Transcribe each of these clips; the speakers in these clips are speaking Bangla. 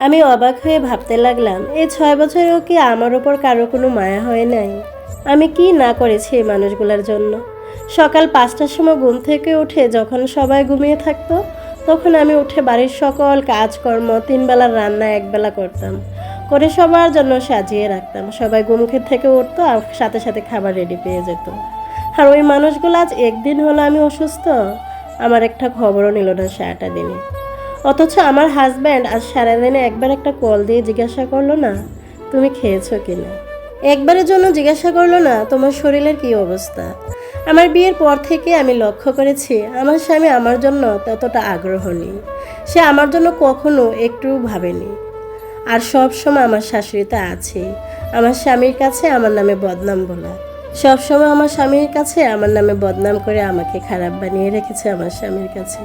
আমি অবাক হয়ে ভাবতে লাগলাম, এই ছয় বছরেও কি আমার ওপর কারও কোনো মায়া হয় নাই? আমি কি না করেছি এই মানুষগুলোর জন্য? সকাল পাঁচটার সময় ঘুম থেকে উঠে যখন সবাই ঘুমিয়ে থাকতো, তখন আমি উঠে বাড়ির সকল কাজকর্ম তিন বেলার রান্না একবেলা করতাম। করে সবার জন্য সাজিয়ে রাখতাম। সবাই ঘুম থেকে উঠতো, আর সাথে সাথে খাবার রেডি পেয়ে যেত। আর ওই মানুষগুলো আজ একদিন হলো আমি অসুস্থ? আমার একটা খবরও নিল না সারাটা দিনে। অথচ আমার হাজব্যান্ড আজ সারাদিনে একবার একটা কল দিয়ে জিজ্ঞাসা করল না, তুমি খেয়েছো কিনা? একবারের জন্য জিজ্ঞাসা করল না, তোমার শরীরের কি অবস্থা? আমার বিয়ের পর থেকে আমি লক্ষ্য করেছি, আমার স্বামী আমার জন্য ততটা আগ্রহ নেই। সে আমার জন্য কখনো একটু ভাবেনি। আর সব সময় আমার শাশুড়িতে আছে। আমার স্বামীর কাছে আমার নামে বদনাম বলা। সব সময় আমার স্বামীর কাছে আমার নামে বদনাম করে আমাকে খারাপ বানিয়ে রেখেছে আমার স্বামীর কাছে।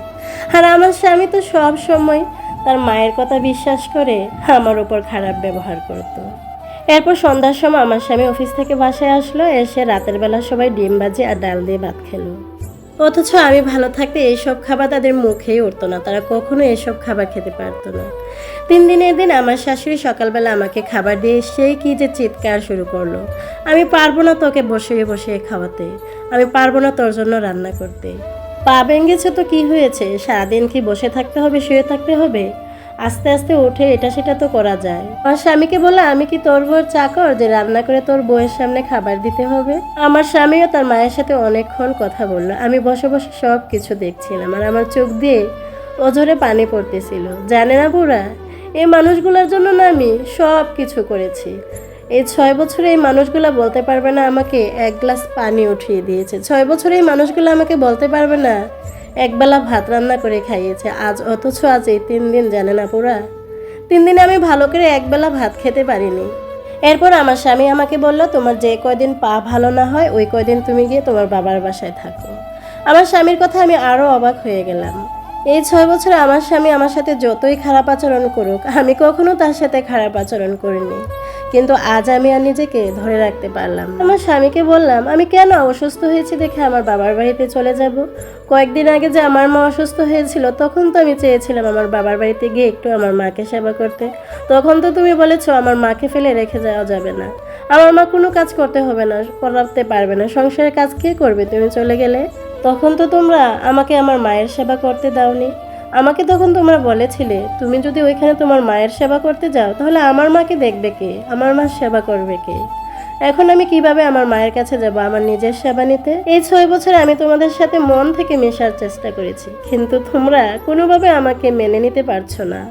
আর আমার স্বামী তো সব সময় তার মায়ের কথা বিশ্বাস করে আমার ওপর খারাপ ব্যবহার করতো। এরপর সন্ধ্যার সময় আমার স্বামী অফিস থেকে বাসায় আসলো, এসে রাতের বেলা সবাই ডিম বাজে আর ডাল দিয়ে ভাত খেলো। অথচ আমি ভালো থাকতে এইসব খাবার তাদের মুখেই উঠতো না। তারা কখনো এসব খাবার খেতে পারতো না। তিন দিনের দিন আমার শাশুড়ি সকালবেলা আমাকে খাবার দিয়ে সেই কি যে চিৎকার শুরু করল। আমি পারব না তোকে বসিয়ে বসিয়ে খাওয়াতে। আমি পারব না তোর জন্য রান্না করতে। পা ভেঙেছে তো কি হয়েছে? সারাদিন কি বসে থাকতে হবে, শুয়ে থাকতে হবে? আস্তে আস্তে উঠে এটা সেটা তো করা যায়। আমার স্বামীকে বলে আমি কি তোর বউর চাকর যে রান্না করে তোর বউয়ের সামনে খাবার দিতে হবে? আমার স্বামীও তার মায়ের সাথে অনেকক্ষণ কথা বলল। আমি বসে বসে সব কিছু দেখছিলাম আর আমার চোখ দিয়ে অজরে পানি পড়তেছিল। জানে না বুড়া, এই মানুষগুলোর জন্য না আমি সব কিছু করেছি। এই ছয় বছরে এই মানুষগুলো বলতে পারবে না আমাকে এক গ্লাস পানি উঠিয়ে দিয়েছে। ছয় বছরে এই মানুষগুলো আমাকে বলতে পারবে না একবেলা ভাত রান্না করে খাইয়েছে। আজ অথচ আজ এই তিন দিন জানে না পুরা তিন দিনে আমি ভালো করে একবেলা ভাত খেতে পারিনি। এরপর আমার স্বামী আমাকে বলল, তোমার যে কয়দিন পা ভালো না হয়, ওই কয়দিন তুমি গিয়ে তোমার বাবার বাসায় থাকো। আমার স্বামীর কথা আমি আরও অবাক হয়ে গেলাম। এই ছয় বছরে আমার স্বামী আমার সাথে যতই খারাপ আচরণ করুক, আমি কখনো তার সাথে খারাপ আচরণ করিনি। কিন্তু আজ আমি আর নিজেকে ধরে রাখতে পারলাম আমার স্বামীকে বললাম, আমি কেন অসুস্থ হয়েছি দেখে আমার বাবার বাড়িতে চলে যাব? কয়েকদিন আগে যে আমার মা অসুস্থ হয়েছিল, তখন তো আমি চেয়েছিলাম আমার বাবার বাড়িতে গিয়ে একটু আমার মাকে সেবা করতে। তখন তো তুমি বলেছ, আমার মাকে ফেলে রেখে যাওয়া যাবে না। আমার মা কোনো কাজ করতে হবে না, করাতে পারবে না। সংসারের কাজ কে করবে? তুমি চলে গেলে? তখন তো তোমরা আমাকে আমার মায়ের সেবা করতে দাওনি। আমাকে তখন তোমরা বলেছিলে, তুমি যদি ওইখানে তোমার মায়ের সেবা করতে যাও, তাহলে আমার মাকে দেখবে কে? আমার মার সেবা করবে কে? এখন আমি কীভাবে আমার মায়ের কাছে যাব, আমার নিজের সেবা নিতে? এই ছয় বছরে আমি তোমাদের সাথে মন থেকে মেশার চেষ্টা করেছি, কিন্তু তোমরা কোনোভাবে আমাকে মেনে নিতে পারছ না।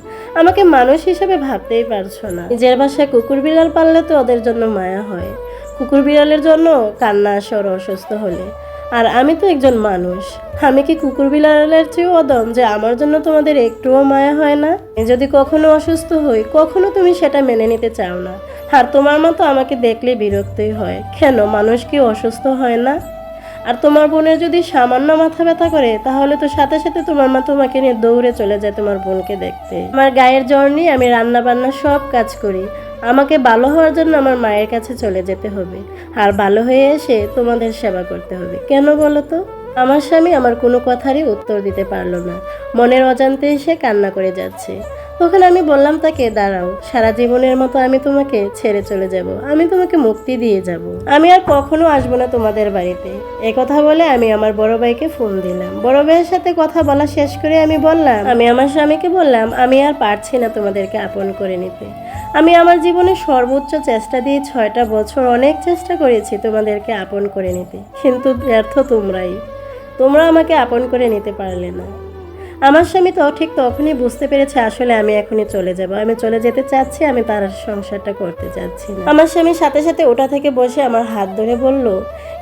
আমাকে মানুষ হিসেবে ভাবতেই পারছ না। নিজের বাসায় কুকুর বিড়াল পাললে তো ওদের জন্য মায়া হয়। কুকুর বিড়ালের জন্য কান্না আসে ওরা অসুস্থ হলে। আর আমি তো একজন মানুষ। আমি কি কুকুর বিলালের চেয়েও অদম যে আমার জন্য তোমাদের একটুও মায়া হয় না? যদি কখনো অসুস্থ হই, কখনো তুমি সেটা মেনে নিতে চাও না। আর তোমার মতো আমাকে দেখলে বিরক্তই হয়। কেন? মানুষ কি অসুস্থ হয় না? আর তোমার বোনের যদি সামান্য মাথা ব্যথা করে, তাহলে তো সাথে সাথে তোমার মা তোমাকে নিয়ে দৌড়ে চলে যায় তোমার বোনকে দেখতে। আমার গায়ের জ্বর নিয়ে আমি রান্না বান্না সব কাজ করি। আমাকে ভালো হওয়ার জন্য আমার মায়ের কাছে চলে যেতে হবে। আর ভালো হয়ে এসে তোমাদের সেবা করতে হবে। কেন বলো তো? আমার স্বামী আমার কোনো কথারই উত্তর দিতে পারল না। মনের অজান্তে এসে কান্না করে যাচ্ছে। তখন আমি বললাম তাকে, দাঁড়াও, সারা জীবনের মতো আমি তোমাকে ছেড়ে চলে যাব। আমি তোমাকে মুক্তি দিয়ে যাব। আমি আর কখনো আসব না তোমাদের বাড়িতে। কথা বলে আমি আমার বড় ভাইকে ফোন দিলাম। বড় ভাইয়ের সাথে কথা বলা শেষ করে আমি বললাম, আমি আমার স্বামীকে বললাম, আমি আর পারছি না তোমাদেরকে আপন করে নিতে। আমি আমার জীবনে সর্বোচ্চ চেষ্টা দিয়ে ছয়টা বছর অনেক চেষ্টা করেছি তোমাদেরকে আপন করে নিতে। কিন্তু ব্যর্থ তোমরাই। তোমরা আমাকে আপন করে নিতে পারলে না। আমার স্বামী তো ঠিক তখনই বুঝতে পেরেছে আসলে আমি এখনই চলে যাব। আমি চলে যেতে চাচ্ছি, আমি তার সংসারটা করতে চাচ্ছি আমার স্বামী সাথে সাথে ওটা থেকে বসে আমার হাত ধরে বলল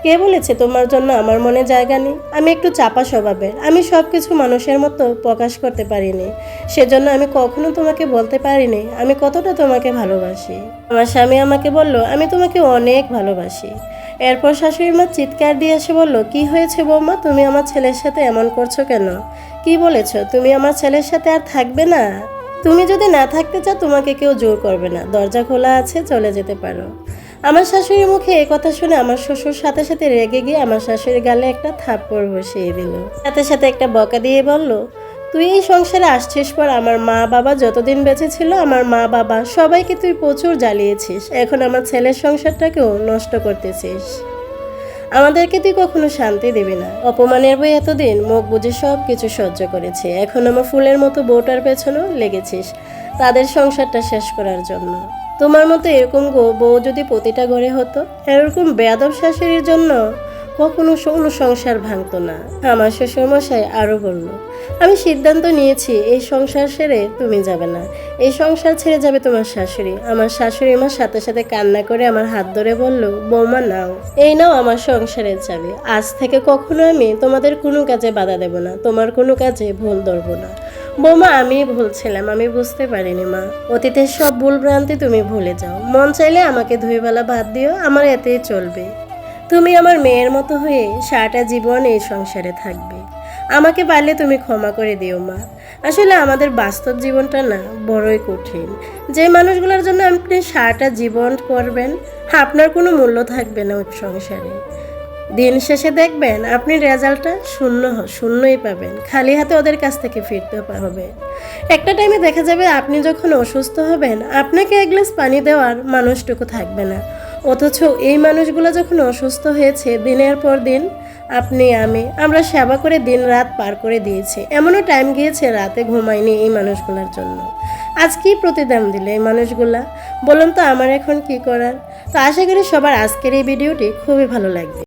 কে বলেছে তোমার জন্য আমার মনে জায়গা নেই? আমি একটু চাপা স্বভাবের। আমি সব কিছু মানুষের মতো প্রকাশ করতে পারিনি। সেজন্য আমি কখনো তোমাকে বলতে পারিনি। আমি কতটা তোমাকে ভালোবাসি। আমার স্বামী আমাকে বলল, আমি তোমাকে অনেক ভালোবাসি। এরপর শাশুড়ি মা চিৎকার দিয়ে এসে বলল, কি হয়েছে বৌমা? তুমি আমার ছেলের সাথে এমন করছ কেন? কি বলেছ? তুমি আমার ছেলের সাথে আর থাকবে না? তুমি যদি না থাকতে চাও, তোমাকে কেউ জোর করবে না। দরজা খোলা আছে, চলে যেতে পারো। আমার শাশুড়ির মুখে এই কথা শুনে আমার শ্বশুর সাথে সাথে রেগে গিয়ে আমার শাশুড়ির গালে একটা থাপ্পড় বসিয়ে দিল। সাথে সাথে একটা বকা দিয়ে বলল, তুই এই সংসারে আসছিস পর আমার মা বাবা যতদিন বেঁচে ছিল, আমার মা বাবা সবাইকে তুই প্রচুর জ্বালিয়েছিস। এখন আমার ছেলের সংসারটাকেও নষ্ট করতেছিস। আমাদেরকে তুই কখনো শান্তি দিবি না। অপমানের বই এতদিন মুখ বুঝে সব কিছু সহ্য করেছে। এখন আমার ফুলের মতো বউটার পেছনেও লেগেছিস। তাদের সংসারটা শেষ করার জন্য। তোমার মতো এরকম গো বউ যদি প্রতিটা ঘরে হতো এরকম বেয়াদব শাশুড়ির জন্য কখনো কোনো সংসার ভাঙতো না। আমার শ্বশুরমশাই আরও বলল, আমি সিদ্ধান্ত নিয়েছি, এই সংসার ছেড়ে তুমি যাবে না। এই সংসার ছেড়ে যাবে তোমার শাশুড়ি। আমার শাশুড়ি মার সাথে সাথে কান্না করে আমার হাত ধরে বলল, বৌমা, নাও। এই নাও আমার সংসারের চাবি। আজ থেকে কখনো আমি তোমাদের কোনো কাজে বাধা দেব না। তোমার কোনো কাজে ভুল ধরবো না। বৌমা, আমি ভুলছিলাম, আমি বুঝতে পারিনি, মা। অতীতের সব ভুল ভ্রান্তি তুমি ভুলে যাও। মন চাইলে আমাকে ধুইবেলা ভাত দিও, আমার এতেই চলবে। তুমি আমার মেয়ের মতো হয়ে সারাটা জীবন এই সংসারে থাকবে। আমাকে পারলে তুমি ক্ষমা করে দিও, মা। আসলে আমাদের বাস্তব জীবনটা না, বড়ই কঠিন। যে মানুষগুলোর জন্য আপনি সারাটা জীবন করবেন, আপনার কোনো মূল্য থাকবে না ওই সংসারে। দিন শেষে দেখবেন আপনি রেজাল্টটা শূন্য শূন্যই পাবেন। খালি হাতে ওদের কাছ থেকে ফিরতে হবে। একটা টাইমে দেখা যাবে আপনি যখন অসুস্থ হবেন, আপনাকে এক গ্লাস পানি দেওয়ার মানুষটুকু থাকবে না। অথচ এই মানুষগুলো যখন অসুস্থ হয়েছে, দিনের পর দিন আপনি, আমি, আমরা সেবা করে দিন রাত পার করে দিয়েছি। এমনও টাইম গিয়েছে রাতে ঘুমায়নি এই মানুষগুলোর জন্য। আজ কি প্রতিদান দিলে এই মানুষগুলা? বলুন তো আমার এখন কি করার? তো আশা করি সবার আজকের এই ভিডিওটি খুবই ভালো লাগবে।